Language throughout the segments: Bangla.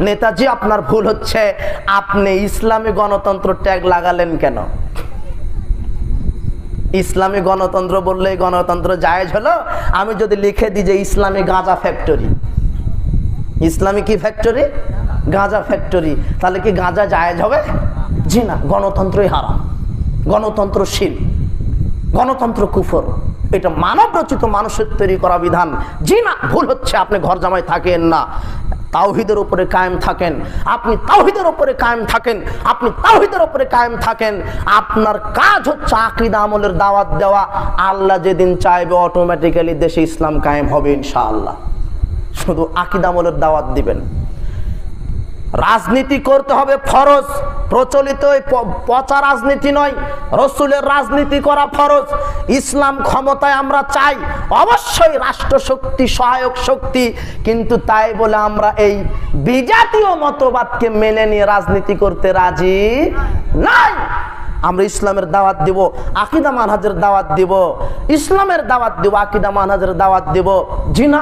নেতাজি, আপনার ভুল হচ্ছে। আপনি ইসলামী গণতন্ত্র ট্যাগ লাগালেন কেন? ইসলামী গণতন্ত্র বললে গণতন্ত্র জায়েজ হলো। আমি যদি লিখে দিই যে ইসলামী গাঁজা ফ্যাক্টরি। ইসলামী কি ফ্যাক্টরি? গাঁজা ফ্যাক্টরি। তাহলে কি গাঁজা জায়েজ হবে? জি না, গণতন্ত্রই হারাম। গণতন্ত্র শিল গণতন্ত্র কুফর। এটা মানব রচিত মানুষের তৈরি করা বিধান। জি না, ভুল হচ্ছে, আপনি ঘর জামাই থাকেন না। তাওহিদের উপরে কায়েম থাকেন। আপনি তাওহিদের উপরে কায়েম থাকেন। আপনি তাওহিদের উপরে কায়েম থাকেন। আপনার কাজ হচ্ছে আকৃদা আমলের দাওয়াত দেওয়া। আল্লাহ যেদিন চাইবে অটোমেটিক্যালি দেশে ইসলাম কায়েম হবে, ইনশাআল্লাহ। শুধু আকিদা আমলের দাওয়াত দিবেন। রাজনীতি করতে হবে ফরজ। প্রচলিত পচা রাজনীতি নয়, রসুলের রাজনীতি করা ফরজ। ইসলাম ক্ষমতায় আমরা চাই, অবশ্যই রাষ্ট্রশক্তি, সহায়ক শক্তি, কিন্তু তাই বলে আমরা এই বিজাতীয় মতবাদকে মেনে নিয়ে রাজনীতি করতে রাজি নাই। আমরা ইসলামের দাওয়াত দিব, আকিদা মানহাজের দাওয়াত দিব। ইসলামের দাওয়াত দিব, আকিদা মানহাজের দাওয়াত দিব। জি না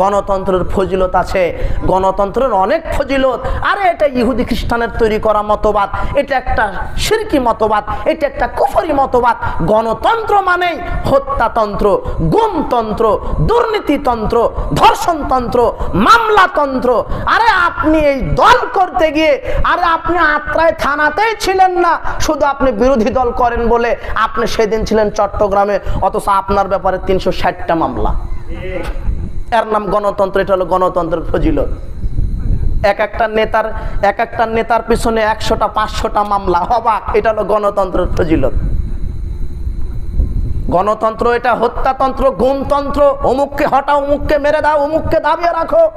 গণতন্ত্রের ফজিলত আছে। গণতন্ত্রের অনেক ফজিলত। আরে এটা ইহুদি খ্রিস্টানের তৈরি করা মতবাদ। এটা একটা শিরকি মতবাদ। এটা একটা কুফরি মতবাদ। গণতন্ত্র মানেই হত্যাতন্ত্র, গুমতন্ত্র, দুর্নীতিতন্ত্র, ধর্ষণতন্ত্র, মামলাতন্ত্র। আরে আপনি এই দল করতে গিয়ে, আরে আপনি আত্রায় থানাতেই ছিলেন না। শুধু আপনি বিরোধী দল করেন বলে আপনি সেদিন ছিলেন চট্টগ্রামে, অথচ আপনার ব্যাপারে তিনশো ষাটটা মামলা। এর নাম গণতন্ত্র, এটা হলো গণতন্ত্রের ফজিলত। এক একটা নেতার, এক একটা নেতার পিছনে একশোটা, পাঁচশোটা মামলা হবাক এটা হলো গণতন্ত্রের ফজিলত। গণতন্ত্র এটা, হত্যাতন্ত্র, গুমতন্ত্র, অমুককে হটাও, অমুককে মেরে দাও, অমুককে দাবিয়ে রাখো।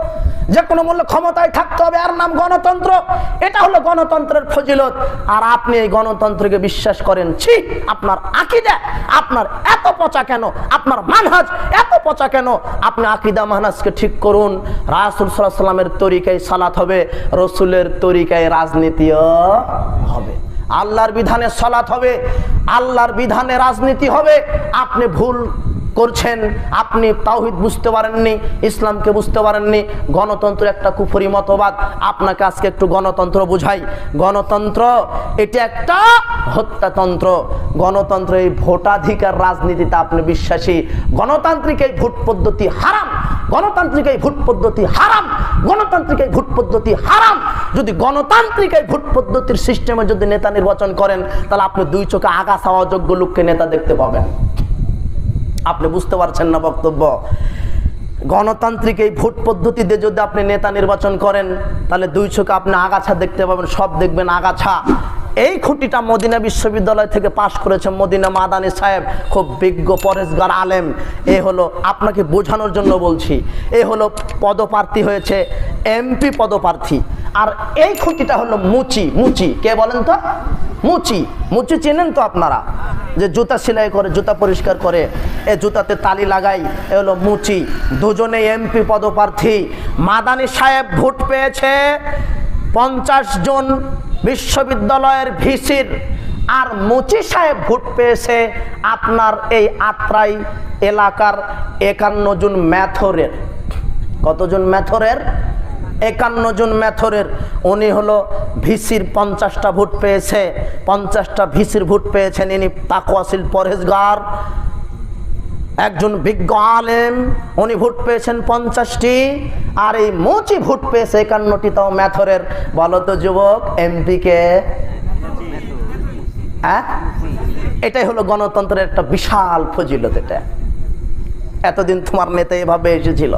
যে কোনো মূল্য ক্ষমতায় থাকতে হবে, আর নাম গণতন্ত্র। এটা হলো গণতন্ত্রের ফজিলত। আর আপনি এই গণতন্ত্রকে বিশ্বাস করেন, ছি, আপনার আকিদা, আপনার এত পচা কেন? আপনার মানহাজ এত পচা কেন? আপনি আকিদা মানহাজকে ঠিক করুন। রাসুল সাল্লাহ সাল্লামের তরিকায় সালাত হবে, রসুলের তরিকায় রাজনীতিও হবে। আল্লাহর বিধানে সলাৎ হবে, আল্লাহর বিধানে রাজনীতি হবে। আপনি ভুল করছেন, আপনি তাওহিদ বুঝতে পারেননি, ইসলামকে বুঝতে পারেননি, গণতন্ত্র একটা কুফরি মতবাদ। আপনাকে আজকে একটু গণতন্ত্র বুঝাই। গণতন্ত্র, এটা একটা হত্যাতন্ত্র। গণতন্ত্র এই ভোটাধিকার রাজনীতিতে আপনি বিশ্বাসী। গণতান্ত্রিক এই ভোট পদ্ধতি হারাম। গণতান্ত্রিক এই ভোট পদ্ধতি হারাম। গণতান্ত্রিক এই ভোট পদ্ধতি হারাম। যদি গণতান্ত্রিক এই ভোট পদ্ধতির সিস্টেমে যদি নেতা নির্বাচন করেন, তাহলে আপনি দুই চোখে আগা আগাছা যোগ্য লোককে নেতা দেখতে পাবেন। আপনি বুঝতে পারছেন না বক্তব্য? গণতান্ত্রিক এই ভোট পদ্ধতিতে যদি আপনি নেতা নির্বাচন করেন, তাহলে দুই চোখে আপনি আগাছা দেখতে পাবেন, সব দেখবেন আগাছা। এই খুঁটিটা মদিনা বিশ্ববিদ্যালয় থেকে পাশ করেছে মদিনা মাদানী সাহেব, খুব বিজ্ঞ পরেশগার আলেম। এ হলো আপনাকে বোঝানোর জন্য বলছি, এ হলো পদপ্রার্থী হয়েছে এমপি পদপ্রার্থী। আর এই খুঁটিটা হলো মুচি মুচি, কে বলেন তো? মুচি মুচি চেনেন তো আপনারা? যে জুতা সেলাই করে, জুতা পরিষ্কার করে, এ জুতাতে তালি লাগাই, এ হলো মুচি। দুজনে এমপি পদপ্রার্থী। মাদানী সাহেব ভোট পেয়েছে পঞ্চাশ জন বিশ্ববিদ্যালয়ের ভিসির আর মুচি সাহেব ভোট পেয়েছে আপনার এই আত্রাই এলাকার একান্ন জন ম্যাথরের। কতজন ম্যাথরের? একান্ন জন ম্যাথরের। উনি হলো ভিসির পঞ্চাশটা ভোট পেয়েছে। পঞ্চাশটা ভিসির ভোট পেয়েছেন ইনি তাকওয়াসিল পরেশগার একজন বিজ্ঞ আলেম, উনি ভোট পেয়েছেন পঞ্চাশটি, আর এই মুচি ভোট পেয়েছে একান্নটি তাও ম্যাথরের। বলো তো যুবক, এমপিকে? হ্যাঁ? এটাই হলো গণতন্ত্রের একটা বিশাল ফজিলত এটা। এতদিন তোমার নেতা এভাবে এসেছিল।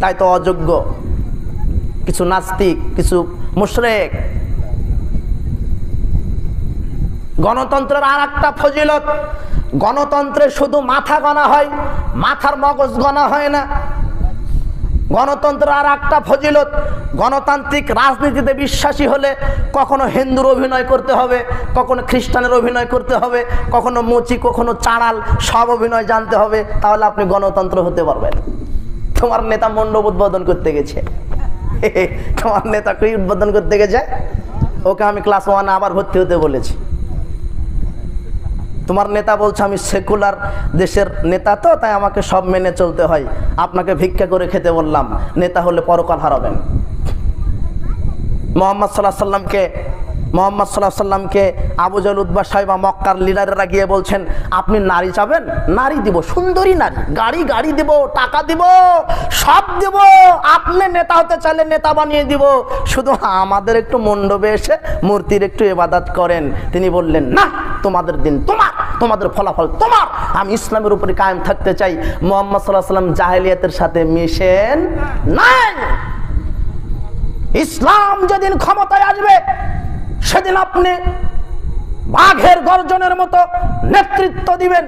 তাই তো অযোগ্য। কিছু নাস্তিক, কিছু মুশরেক গণতন্ত্রের আর একটা ফজিলত, গণতন্ত্রে শুধু মাথা গণা হয়, মাথার মগজ গণা হয় না। গণতন্ত্র আর একটা ফজিলত, গণতান্ত্রিক রাজনীতিতে বিশ্বাসী হলে কখনো হিন্দুর অভিনয় করতে হবে, কখনো খ্রিস্টানের অভিনয় করতে হবে, কখনো মুচি, কখনো চাড়াল, সব অভিনয় জানতে হবে, তাহলে আপনি গণতন্ত্র হতে পারবেন। তোমার নেতা মণ্ডপ উদ্বোধন করতে গেছে। তোমার নেতা কি উদ্বোধন করতে গেছে? ওকে আমি ক্লাস ওয়ানে আবার ভর্তি হতে বলেছি। তোমার নেতা বলছে, আমি সেকুলার দেশের নেতা তো, তাই আমাকে সব মেনে চলতে হয়। আপনাকে ভিক্ষা করে খেতে বললাম, নেতা হলে পরকাল হারাবেন। মোহাম্মদ সাল্লাহ সাল্লামকে, মোহাম্মদ সাল্লাহ সাল্লামকে আবু জাল উদ্বা সাহেব মক্কার লিডারেরা গিয়ে বলছেন, আপনি নারী চাবেন নারী দিব, সুন্দরী নারী। গাড়ি গাড়ি দিব, টাকা দিব, সব দিব। আপনি নেতা হতে চাইলে নেতা বানিয়ে দিব। শুধু আমাদের একটু মণ্ডপে এসে মূর্তির একটু এবাদাত করেন। তিনি বললেন, না, তোমাদের দিন তোমার। তোমাদের ফলাফল তোমার। আমি ইসলামের উপরে কায়েম থাকতে চাই। মোহাম্মদ সাল্লাহ সাল্লাম জাহেলিয়াতের সাথে মিশেন নাই। ইসলাম যেদিন ক্ষমতায় আসবে, সেদিন আপনি বাঘের গর্জনের মতো নেতৃত্ব দিবেন।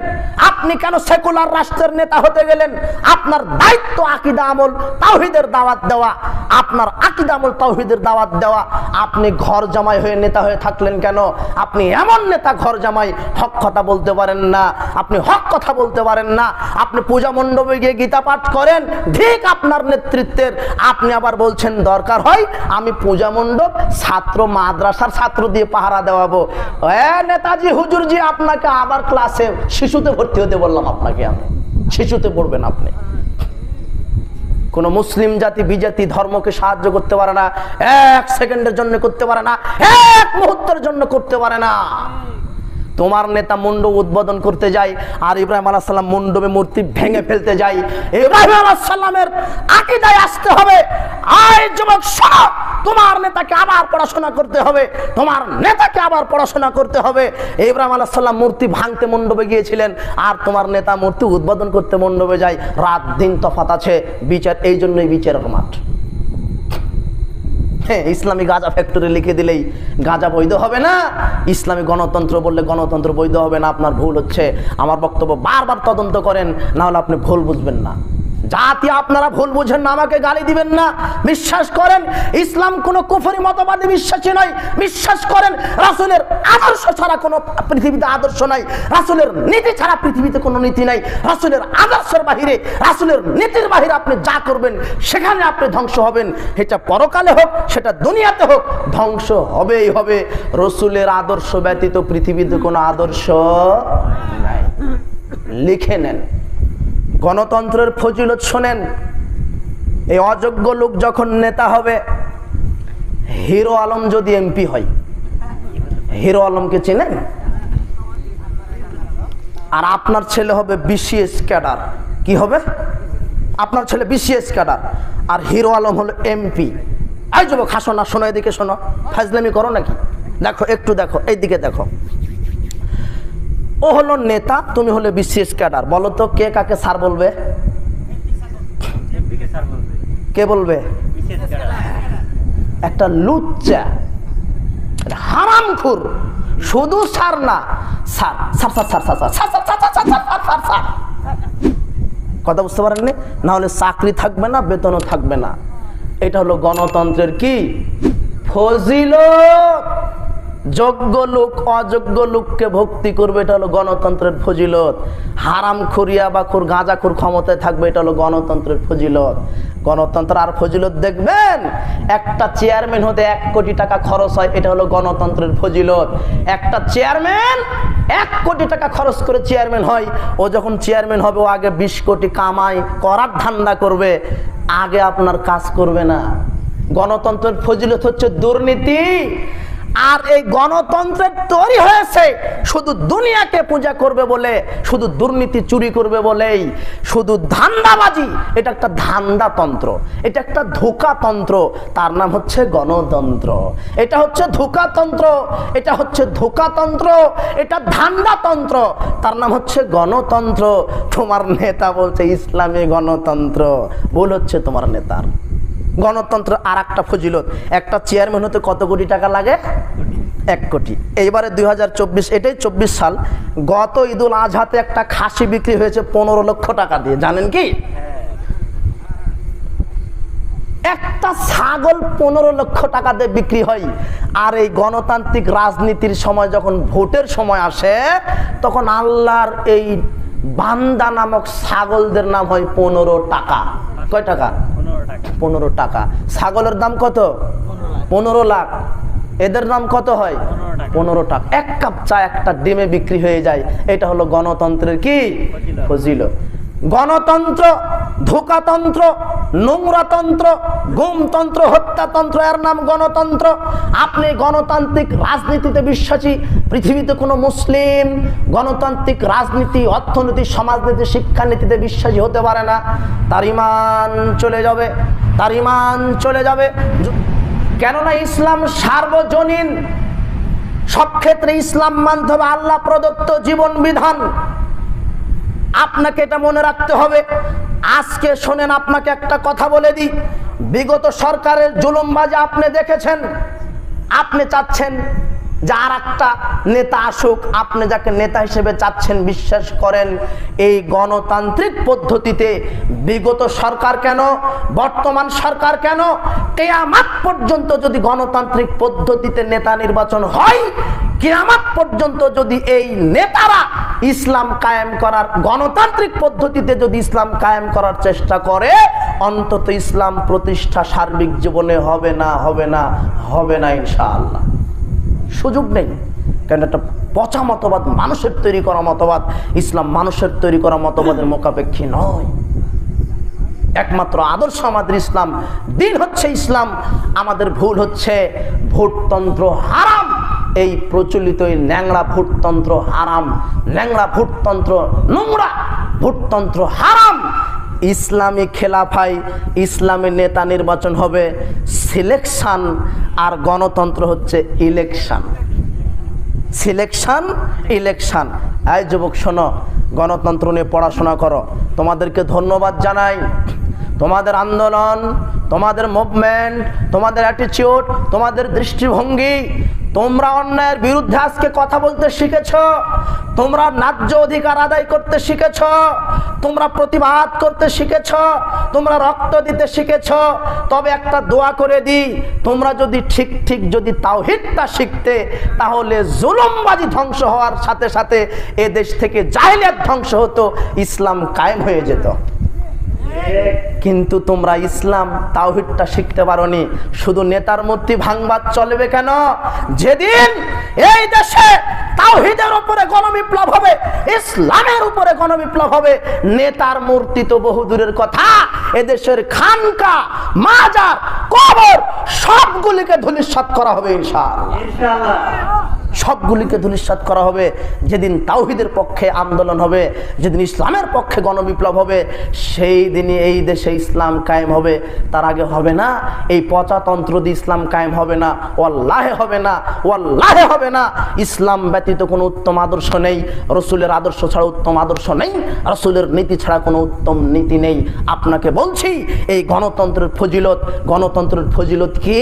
আপনি কেন সেকুলার রাষ্ট্রের নেতা হতে গেলেন? আপনার দায়িত্ব আকিদা আমল, তাওহিদের দাওয়াত দেওয়া। আপনার আকিদা আমল, তাওহিদের দাওয়াত দেওয়া। আপনি ঘর জামাই হয়ে নেতা হয়ে থাকলেন কেন? আপনি এমন নেতা ঘর জামাই, হক কথা বলতে পারেন না। আপনি হক কথা বলতে পারেন না। আপনি পূজা মণ্ডপে গিয়ে গীতা পাঠ করেন, ঠিক আপনার নেতৃত্বের। আপনি আবার বলছেন, দরকার হয় আমি পূজা মণ্ডপ ছাত্র মাদ্রাসার ছাত্র দিয়ে পাহারা দেওয়াবো। এ নেতাজি, হুজুরজি, আপনাকে আবার ক্লাসে শিশুতে ভর্তি হতে বললাম আপনাকে আমি। শিশুতে পড়বেন আপনি। কোন মুসলিম জাতি, বিজাতি, ধর্মকে সাহায্য করতে পারে না। এক সেকেন্ডের জন্য করতে পারে না। এক মুহূর্তের জন্য করতে পারে না। তোমার নেতা মণ্ডপ উদ্বোধন করতে যায় আর ইব্রাহিম আলাহ সাল্লাম মূর্তি ভেঙে ফেলতে যায় ইব্রাহিম আলাহ সাল্লামের আকিদায় আসতে হবে। আয় যুবক শোনো, তোমার নেতাকে আবার পড়াশোনা করতে হবে। তোমার নেতাকে আবার পড়াশোনা করতে হবে। ইব্রাহিম আলাহ সাল্লাম মূর্তি ভাঙতে মণ্ডপে গিয়েছিলেন আর তোমার নেতা মূর্তি উদ্বোধন করতে মণ্ডপে যায় রাত দিন তফাত আছে বিচার এই জন্যই বিচারের মাঠ। ইসলামী গাঁজা ফ্যাক্টরি লিখে দিলেই গাঁজা বৈধ হবে না। ইসলামী গণতন্ত্র বললে গণতন্ত্র বৈধ হবে না, আপনার ভুল হচ্ছে। আমার বক্তব্য বারবার তদন্ত করেন না হলে আপনি ভুল বুঝবেন না। জাতি আপনারা ভুল বুঝেন না, আমাকে গালি দিবেন না। বিশ্বাস করেন, ইসলাম কোনো কুফরি মতবাদী বিশ্বাসী নয়। বিশ্বাস করেন, রাসুলের আদর্শ ছাড়া কোনো পৃথিবীতে আদর্শ নাই। রাসুলের নীতি ছাড়া পৃথিবীতে কোনো নীতি নাই। রাসুলের আদর্শের বাহিরে, রাসুলের নীতির বাহিরে আপনি যা করবেন, সেখানে আপনি ধ্বংস হবেন। এটা পরকালে হোক, সেটা দুনিয়াতে হোক, ধ্বংস হবেই হবে। রসুলের আদর্শ ব্যতীত পৃথিবীতে কোনো আদর্শ নাই। লিখে নেন। গণতন্ত্রের ফজিলত শোনেন, এই অযোগ্য লোক যখন নেতা হবে, হিরো আলম যদি এমপি হয়, হিরো আলমকে চেনেন? আর আপনার ছেলে হবে বিসিএস ক্যাডার, কি হবে? আপনার ছেলে বিসিএস ক্যাডার, আর হিরো আলম হলো এমপি। এই যুবক, হাসো না, শোনো, এদিকে শোনো। ফাজলামি করো নাকি? দেখো, একটু দেখো, এইদিকে দেখো। ও হলো নেতা তুমি হলে বিসিএস ক্যাডার বলো তো কে কাকে স্যার বলবে কে বলবে বিশেষ একটা লুচ্চা হারাম খুর শুধু সার না সার সার সার সার সার সার সার সার সার সার সার সার সার সার কথা বুঝতে পারেননি না হলে চাকরি থাকবে না বেতনও থাকবে না এটা হলো গণতন্ত্রের কি ফজিলত যোগ্য লোক, অযোগ্য লোককে ভক্তি করবে, এটা হলো গণতন্ত্রের ফজিলত। হারাম খুরিয়া বা খুর, গাঁজা খুর ক্ষমতায় থাকবে, এটা হলো গণতন্ত্রের ফজিলত। গণতন্ত্র আর ফজিলত দেখবেন, একটা চেয়ারম্যান হতে এক কোটি টাকা খরচ হয়, এটা হলো গণতন্ত্রের ফজিলত। একটা চেয়ারম্যান এক কোটি টাকা খরচ করে চেয়ারম্যান হয়, ও যখন চেয়ারম্যান হবে, ও আগে বিশ কোটি কামাই করার ধান্দা করবে, আগে আপনার কাজ করবে না। গণতন্ত্রের ফজিলত হচ্ছে দুর্নীতি। আর এই গণতন্ত্রের তৈরি হয়েছে। শুধু দুনিয়াকে পূজা করবে বলে, শুধু দুর্নীতি চুরি করবে বলেই, শুধু ধান্দাবাজি, এটা একটা ধান্দাতন্ত্র, এটা একটা ধোকাতন্ত্র, তার নাম হচ্ছে গণতন্ত্র। এটা হচ্ছে ধোকাতন্ত্র, এটা হচ্ছে ধোকাতন্ত্র, এটা ধান্দাতন্ত্র, তার নাম হচ্ছে গণতন্ত্র। তোমার নেতা বলছে, ইসলামী গণতন্ত্র। ভুল হচ্ছে তোমার নেতার। গণতন্ত্র আর একটা ফজিলত। একটা চেয়ারম্যান হতে কত কোটি টাকা লাগে? এক কোটি। এইবারে দু হাজার চব্বিশ, এটাই চব্বিশ সাল। গত ঈদুল আজহাতে একটা খাসি বিক্রি হয়েছে পনেরো লক্ষ টাকা দিয়ে। জানেন কি? একটা ছাগল পনেরো লক্ষ টাকা দিয়ে বিক্রি হয়। আর এই গণতান্ত্রিক রাজনীতির সময় যখন ভোটের সময় আসে, তখন আল্লাহর এই বান্দা নামক ছাগলদের নাম হয় পনেরো টাকা। কয় টাকা? পনেরো টাকা। ছাগলের দাম কত? পনেরো লাখ। এদের দাম কত হয়? পনেরো টাকা। এক কাপ চা একটা ডিমে বিক্রি হয়ে যায়। এটা হলো গণতন্ত্রের কি? ফজিলত। গণতন্ত্র, ধোকাতন্ত্র, নোংরাতন্ত্র, গুমতন্ত্র, হত্যাতন্ত্র, এর নাম গণতন্ত্র। আপনি গণতান্ত্রিক রাজনীতিতে বিশ্বাসী, পৃথিবীতে কোনো মুসলিম গণতান্ত্রিক রাজনীতি, অর্থনীতি, সমাজনীতি, শিক্ষানীতিতে বিশ্বাসী হতে পারে না। তার ইমান চলে যাবে, তার ইমান চলে যাবে। কেননা ইসলাম সার্বজনীন। সব ক্ষেত্রে ইসলাম হবে আল্লাহ প্রদত্ত জীবন বিধান। আপনাকে এটা মনে রাখতে হবে। আজকে শোনেন, আপনাকে একটা কথা বলে দিই। বিগত সরকারের জুলুমবাজি আপনি দেখেছেন? আপনি চাচ্ছেন যে আর একটা নেতা আসুক, আপনি যাকে নেতা হিসেবে চাচ্ছেন, বিশ্বাস করেন, এই গণতান্ত্রিক পদ্ধতিতে বিগত সরকার কেন, বর্তমান সরকার কেন, কেয়ামাত পর্যন্ত যদি গণতান্ত্রিক পদ্ধতিতে নেতা নির্বাচন হয়, কেয়ামাত পর্যন্ত যদি এই নেতারা ইসলাম কায়েম করার গণতান্ত্রিক পদ্ধতিতে যদি ইসলাম কায়েম করার চেষ্টা করে, অন্তত ইসলাম প্রতিষ্ঠা সার্বিক জীবনে হবে না হবে না হবে না ইনশাআল্লাহ। সুযোগ নেই। কারণ একটা পচা মতবাদ, মানুষের তৈরি করা মতবাদ, ইসলাম মানুষের তৈরি করা মতবাদের মোকাপেক্ষী নয়। একমাত্র আদর্শ আমাদের ইসলাম, দিন হচ্ছে ইসলাম, আমাদের ভুল হচ্ছে, ভোটতন্ত্র হারাম এই প্রচলিত এই ন্যাংরা ভোটতন্ত্র হারাম। ন্যাংরা ভোটতন্ত্র নোংরা, ভোটতন্ত্র হারাম। ইসলামী খেলাফাই, ইসলামী নেতা নির্বাচন হবে, সিলেকশান আর গণতন্ত্র হচ্ছে ইলেকশান। Selection, election. এই যুবক, শোনো, গণতন্ত্র নিয়ে পড়াশোনা করো। তোমাদেরকে ধন্যবাদ জানাই। তোমাদের আন্দোলন, তোমাদের মুভমেন্ট তোমাদের অ্যাটিচিউড তোমাদের দৃষ্টিভঙ্গি তোমরা অন্যায়ের বিরুদ্ধে আজকে কথা বলতে শিখেছ, তোমরা ন্যায্য অধিকার আদায় করতে শিখেছ, তোমরা প্রতিবাদ করতে শিখেছ, তোমরা রক্ত দিতে শিখেছ, তবে একটা দোয়া করে দিই, তোমরা যদি ঠিক ঠিক যদি তাওহিদটা শিখতে, তাহলে জুলুমবাজি ধ্বংস হওয়ার সাথে সাথে এ দেশ থেকে জাহিলিয়াত ধ্বংস হতো, ইসলাম কায়েম হয়ে যেত। কিন্তু তোমরা ইসলাম তাওহিদটা শিখতে পারোনি। শুধু নেতার মূর্তি ভাঙবাদ চলবে কেন? যেদিন এই দেশে তাওহিদের উপরে গণবিপ্লব হবে, ইসলামের উপরে গণবিপ্লব হবে, নেতার মূর্তি তো বহু দূরের কথা। এদেশের খানকা, মাজার, কবর, সবগুলিকে ধূলিসাৎ করা হবে ইনশাআল্লাহ। সবগুলিকে ধূলিসাৎ করা হবে। যেদিন তাওহিদের পক্ষে আন্দোলন হবে, যেদিন ইসলামের পক্ষে গণবিপ্লব হবে, সেই দিনই এই দেশে ইসলাম কায়েম হবে। তার আগে হবে না, এই পচাতন্ত্র দিয়ে ইসলাম কায়েম হবে না, ওয়াল্লাহে হবে না, ওয়াল্লাহে হবে না। ইসলাম ব্যতীত কোনো উত্তম আদর্শ নেই, রসুলের আদর্শ ছাড়া উত্তম আদর্শ নেই, রসুলের নীতি ছাড়া কোনো উত্তম নীতি নেই। আপনাকে বলছি, এই গণতন্ত্রের ফজিলত গণতন্ত্রের ফজিলত কি?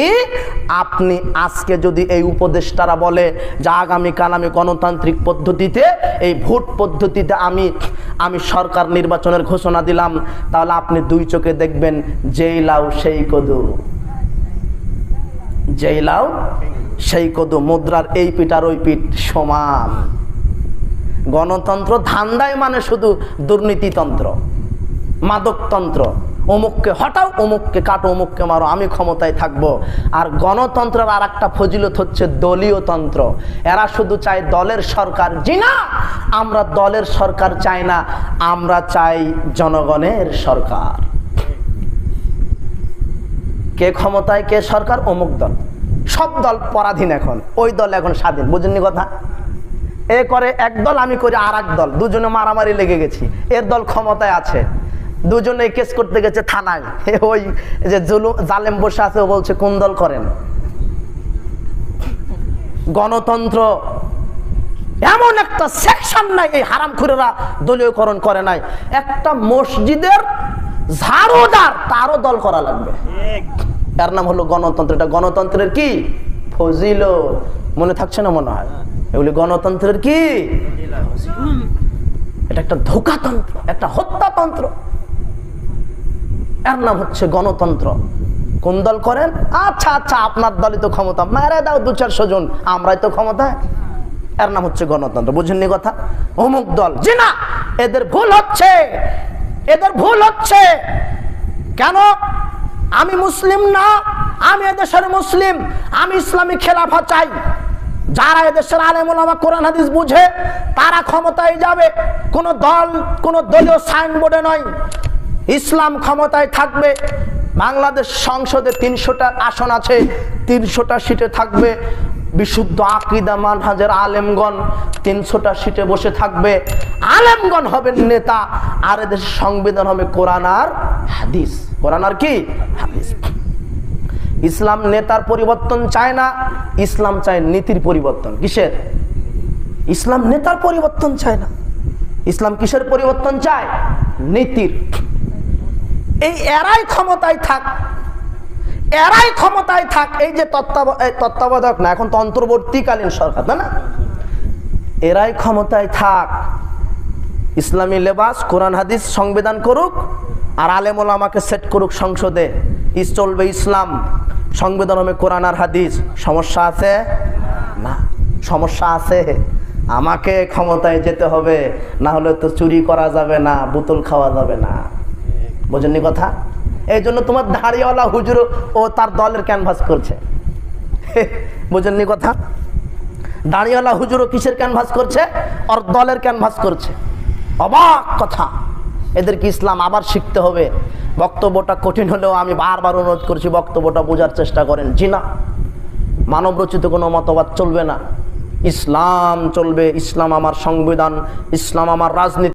আপনি আজকে যদি এই উপদেষ্টারা বলে যে আগামীকাল আমি গণতান্ত্রিক পদ্ধতিতে, এই ভোট পদ্ধতিতে আমি আমি সরকার নির্বাচনের ঘোষণা দিলাম। তাহলে আপনি দুই চোখে দেখবেন, যেই লাউ সেই কদু। যেই লাউ সেই কদু, মুদ্রার এই পিঠ আর ওই পিঠ সমান। গণতন্ত্র ধান্দায় মানে শুধু দুর্নীতিতন্ত্র, মাদকতন্ত্র। অমুককে হটাও, অমুককে কাটো, অমুককে মারো, আমি ক্ষমতায় থাকব। আর গণতন্ত্রের আর একটা ফজিলত হচ্ছে দলীয় তন্ত্র। এরা শুধু চায় দলের সরকার। জি না! আমরা দলের সরকার চাই না, আমরা চাই জনগণের সরকার। কে ক্ষমতায়, কে সরকার? অমুক দল। সব দল পরাধীন এখন। ওই দল এখন স্বাধীন। বুঝেননি কথা? এ করে এক দল, আমি করি আর দল। দুজনে মারামারি লেগে গেছি। এর দল ক্ষমতায় আছে। দুজনে কেস করতে গেছে থানায়। ওই যে জুলু জালেম বসে আছে বলছে, কোন দল করেন? গণতন্ত্র এমন একটা সেকশন নাই, এই হারামখুরেরা দলীয়করণ করে নাই। একটা মসজিদের ঝাড়ুদার তারও দল করা লাগবে। এর নাম হলো গণতন্ত্র। এটা গণতন্ত্রের কি? ফজিল মনে থাকছে না মনে হয়? এগুলি গণতন্ত্রের কি? এটা একটা ধোকাতন্ত্র, একটা হত্যাতন্ত্র। এর নাম হচ্ছে গণতন্ত্র। কোন দল করেন? আচ্ছা আচ্ছা আপনার দলই তো ক্ষমতা। মেরে দাও দু চারশো জন, আমরাই তো ক্ষমতায় এর নাম হচ্ছে গণতন্ত্র, বুঝেননি কথা? অমুক দল। জি না, এদের ভুল হচ্ছে। এদের ভুল হচ্ছে। কেন? আমি মুসলিম না, আমি এদেশের মুসলিম, আমি ইসলামী খেলাফা চাই। যারা এদেশের আলেমুলামা কোরআন হাদিস বুঝে, তারা ক্ষমতায় যাবে। কোন দল, কোন দলীয় সাইনবোর্ডে নয়। ইসলাম ক্ষমতায় থাকবে, বাংলাদেশ সংসদে তিনশোটা আসন আছে, তিনশোটা সিটে থাকবে, বিশুদ্ধ আকিদা মানহাজের আলেমগণ তিনশোটা সিটে বসে থাকবে। আলেমগণ হবেন নেতা, আর এদেশের সংবিধান হবে কোরআন আর হাদিস। কোরআন আর কি? হাদিস। ইসলাম নেতার পরিবর্তন চায় না, ইসলাম চায় নীতির পরিবর্তন। কিসের? ইসলাম নেতার পরিবর্তন চায় না। ইসলাম কিসের পরিবর্তন চায়? নীতির। এই এরাই ক্ষমতায় থাক। এরাই ক্ষমতায় থাক। এই যে তত্ত্বাবধায়ক না, এখন তো অন্তর্বর্তীকালীন সরকার, তাই না? এরাই ক্ষমতায় থাক। ইসলামী লেবাস, কোরআন, হাদিস সংবিধান করুক, আর আলেমুল আমাকে সেট করুক সংসদে। ইস চলবে ইসলাম। সংবিধান হবে কোরআন আর হাদিস। সমস্যা আছে? না। সমস্যা আছে। আমাকে ক্ষমতায় যেতে হবে, না হলে তো চুরি করা যাবে না, বোতল খাওয়া যাবে না। বোঝেননি কথা? এই জন্য তোমার দাড়িওয়ালা হুজুর ও তার দলের ক্যানভাস করছে। বোঝেননি কথা? দাঁড়িওয়ালা হুজুরও কিসের ক্যানভাস করছে? আর দলের ক্যানভাস করছে। অবাক কথা। এদেরকে ইসলাম আবার শিখতে হবে। বক্তব্যটা কঠিন হলেও আমি বারবার অনুরোধ করছি, বক্তব্যটা বোঝার চেষ্টা করেন। জি না। মানব রচিত কোনো মতবাদ চলবে না। ইসলাম চলবে। ইসলাম আমার সংবিধান, ইসলাম আমার রাজনীতি।